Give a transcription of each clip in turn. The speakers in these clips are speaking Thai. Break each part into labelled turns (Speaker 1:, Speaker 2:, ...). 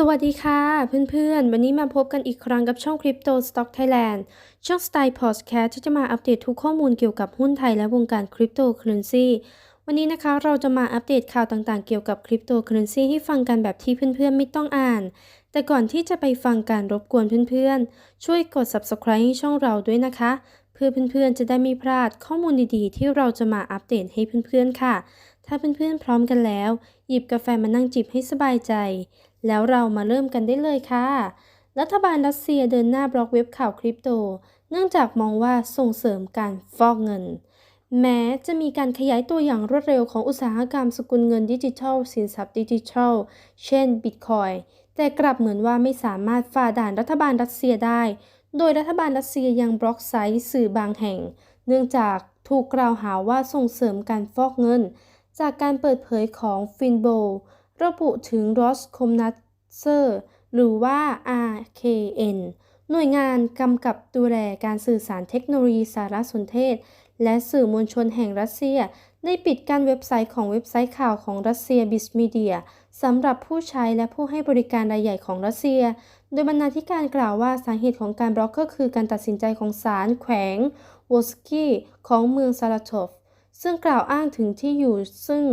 Speaker 1: สวัสดีค่ะ เพื่อนๆ วันนี้มาพบกันอีกครั้งกับช่อง Crypto Stock Thailand ช่อง Style Podcast ที่จะมาอัปเดตทุกข้อมูลเกี่ยวกับหุ้นไทยและวงการคริปโตเคอเรนซีวันนี้นะคะเราจะมาอัปเดตข่าวต่างๆ เกี่ยวกับคริปโตเคอเรนซีให้ฟังกันแบบที่เพื่อนๆ ไม่ต้องอ่าน แต่ก่อนที่จะไปฟังการรบกวนเพื่อนๆ ช่วยกด Subscribe ให้ช่องเราด้วยนะคะ เพื่อเพื่อนๆ จะได้ไม่พลาดข้อมูลดีๆ ที่เราจะมาอัปเดตให้เพื่อนๆ ค่ะ ถ้าเพื่อนๆ พร้อมกันแล้ว หยิบกาแฟมานั่งจิบให้สบายใจ แล้วเรามาเริ่มกันได้เลยค่ะ รัฐบาลรัสเซียเดินหน้าบล็อกเว็บข่าวคริปโต เนื่องจากมองว่าส่งเสริมการฟอกเงิน แม้จะมีการขยายตัวอย่างรวดเร็วของอุตสาหกรรมสกุลเงินดิจิทัล สินทรัพย์ดิจิทัล เช่นบิตคอยแต่กลับเหมือนว่าไม่สามารถฝ่าด่านรัฐบาลรัสเซียได้ โดยรัฐบาลรัสเซียยังบล็อกไซต์สื่อบางแห่ง เนื่องจากถูกกล่าวหาว่าส่งเสริมการฟอกเงิน จากการเปิดเผยของฟินโบ ระบุถึง Roskomnadzor หรือว่า RKN หน่วยงานกำกับดูแลการสื่อสารเทคโนโลยีสารสนเทศ และสื่อมวลชนแห่งรัสเซีย ได้ปิดกั้นเว็บไซต์ของเว็บไซต์ข่าวของรัสเซียบิสมีเดียสำหรับผู้ใช้และผู้ให้บริการรายใหญ่ของรัสเซีย โดยบรรณาธิการกล่าวว่าสาเหตุของการบล็อกก็คือการตัดสินใจของศาลแขวงวอสกี้ของเมืองซาราโทฟ ซึ่งกล่าวอ้างถึงที่อยู่ซึ่ง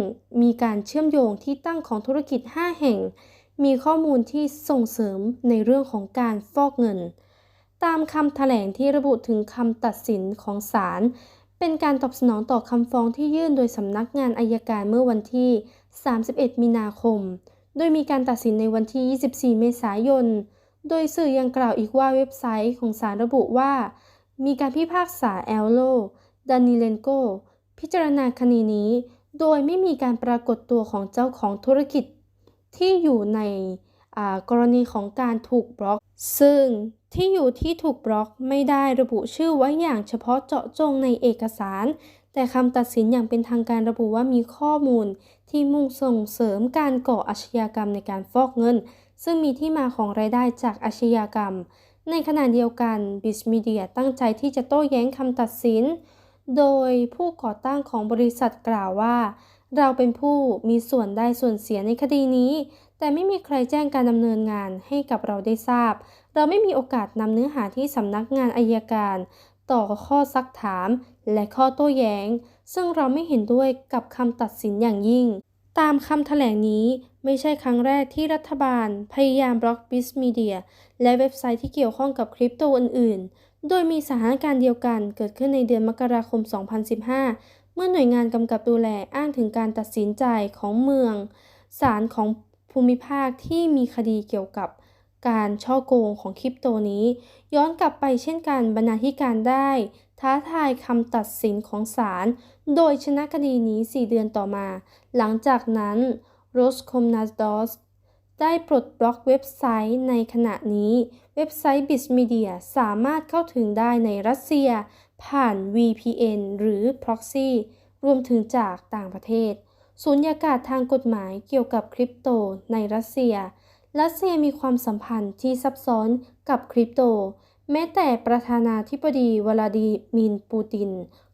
Speaker 1: มีการเชื่อมโยงที่ตั้งของธุรกิจ 5 แห่ง มีข้อมูลที่ส่งเสริมในเรื่องของการฟอกเงิน ตามคำแถลงที่ระบุถึงคำตัดสินของศาลเป็นการตอบสนองต่อคำฟ้องที่ยื่นโดยสำนักงานอายการเมื่อวันที่ 31 มีนาคม โดยมีการตัดสินในวันที่ 24 เมษายน โดยสื่อยังกล่าวอีกว่าเว็บไซต์ของศาลระบุว่า มีการพิพากษาแอลโล ดานิเลนโก พิจารณาคดีนี้ โดยไม่มีการปรากฏตัวของเจ้าของธุรกิจที่อยู่ในกรณีของการถูกบล็อก ซึ่งที่อยู่ที่ถูกบล็อกไม่ได้ระบุชื่อไว้อย่างเฉพาะเจาะจงในเอกสาร แต่คำตัดสินอย่างเป็นทางการระบุว่ามีข้อมูล ที่มุ่งส่งเสริมการก่ออาชญากรรมในการฟอกเงิน ซึ่งมีที่มาของรายได้จากอาชญากรรม ในขณะเดียวกันบิสมีเดียตั้งใจที่จะโต้แย้งคำตัดสิน โดยผู้ก่อตั้งของบริษัทกล่าวว่า เราเป็นผู้มีส่วนได้ส่วนเสียในคดีนี้ แต่ไม่มีใครแจ้งการดำเนินงานให้กับเราได้ทราบ เราไม่มีโอกาสนำเนื้อหาที่สำนักงานอายการ ต่อข้อซักถามและข้อโต้แย้ง ซึ่งเราไม่เห็นด้วยกับคำตัดสินอย่างยิ่ง ตามคำแถลงนี้ไม่ใช่ครั้งแรกที่รัฐบาล พยายามบล็อกบิสมีเดียและเว็บไซต์ที่เกี่ยวข้องกับคริปโตอื่นๆ โดยมีสถานการณ์เดียวกันเกิดขึ้นในเดือนมกราคม 2015 เมื่อหน่วยงานกำกับดูแลอ้างถึงการตัดสินใจของเมืองศาลของภูมิภาคที่มีคดีเกี่ยวกับการช่อโกงของคริปโตนี้ ย้อนกลับไปเช่นกันบรรณาธิการได้ ท้าทายคำตัดสินของศาลโดยชนะคดีนี้ 4 เดือนต่อมา หลังจากนั้น r o s c o m n a d o s ได้ปลดบล็อกเว็บไซต์ในขณะนี้ เว็บไซต์ Bitmedia สามารถเข้าถึงได้ในรัสเซีย ผ่าน VPN หรือ Proxy รวมถึงจากต่างประเทศสูญญากาศทางกฎหมายเกี่ยวกับคริปโตในรัสเซีย รัสเซียมีความสัมพันธ์ที่ซับซ้อนกับคริปโต แม้แต่ประธานาธิบดีวลาดิมีร์ปูติน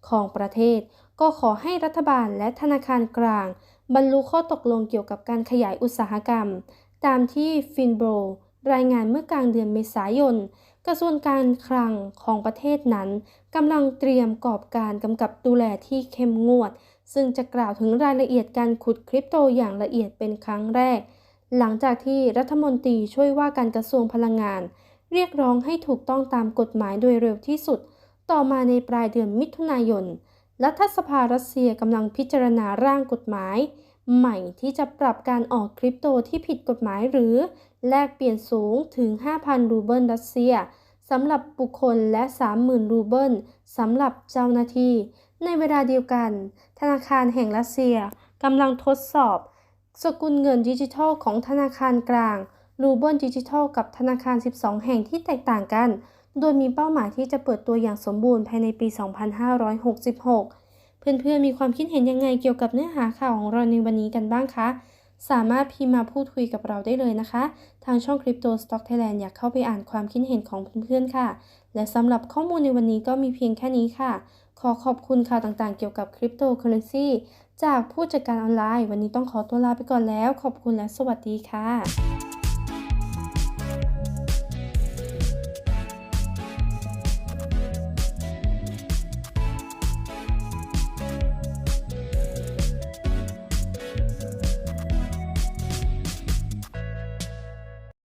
Speaker 1: ของประเทศ ก็ขอให้รัฐบาลและธนาคารกลาง บรรลุข้อตกลงเกี่ยวกับการขยายอุตสาหกรรม ตามที่ฟินโบรรายงานเมื่อกลางเดือนเมษายน กระทรวงการคลังของประเทศนั้นกำลังเตรียมกอบการกำกับดูแลที่เข้มงวด ซึ่งจะกล่าวถึงรายละเอียดการขุดคริปโตอย่างละเอียดเป็นครั้งแรก หลังจากที่รัฐมนตรีช่วยว่าการกระทรวงพลังงาน เรียกร้องให้ถูกต้องตามกฎหมายโดยเร็วที่สุด ต่อมาในปลายเดือนมิถุนายน รัฐสภารัสเซียกำลังพิจารณาร่างกฎหมาย ใหม่ที่จะปรับการออกคริปโตที่ผิดกฎหมายหรือ แลกเปลี่ยนสูงถึง 5,000 รูเบิลรัสเซียสำหรับบุคคลและ 30,000 รูเบิลสำหรับเจ้าหน้าที่ ในเวลาเดียวกัน ธนาคารแห่งรัสเซียกำลังทดสอบ สกุลเงินดิจิทัลของธนาคารกลาง รูเบิลดิจิทัลกับธนาคาร 12 แห่งที่แตกต่างกัน โดยมีเป้าหมายที่จะเปิดตัวอย่างสมบูรณ์ภายในปี 2566 เพื่อนๆมีความคิดเห็นยังไงเกี่ยวกับเนื้อหาข่าวของเราในวันนี้กันบ้างคะ สามารถพิมพ์มาพูดคุยกับเราได้เลยนะคะ ทางช่อง Crypto Stock Thailand อยากเข้าไปอ่านความคิดเห็นของเพื่อนๆค่ะ และสำหรับข้อมูลในวันนี้ก็มีเพียงแค่นี้ค่ะ ขอขอบคุณข่าวต่างๆ เกี่ยวกับคริปโตเคอเรนซีจากผู้จัดการออนไลน์ วันนี้ต้องขอตัวลาไปก่อนแล้ว ขอบคุณและสวัสดีค่ะ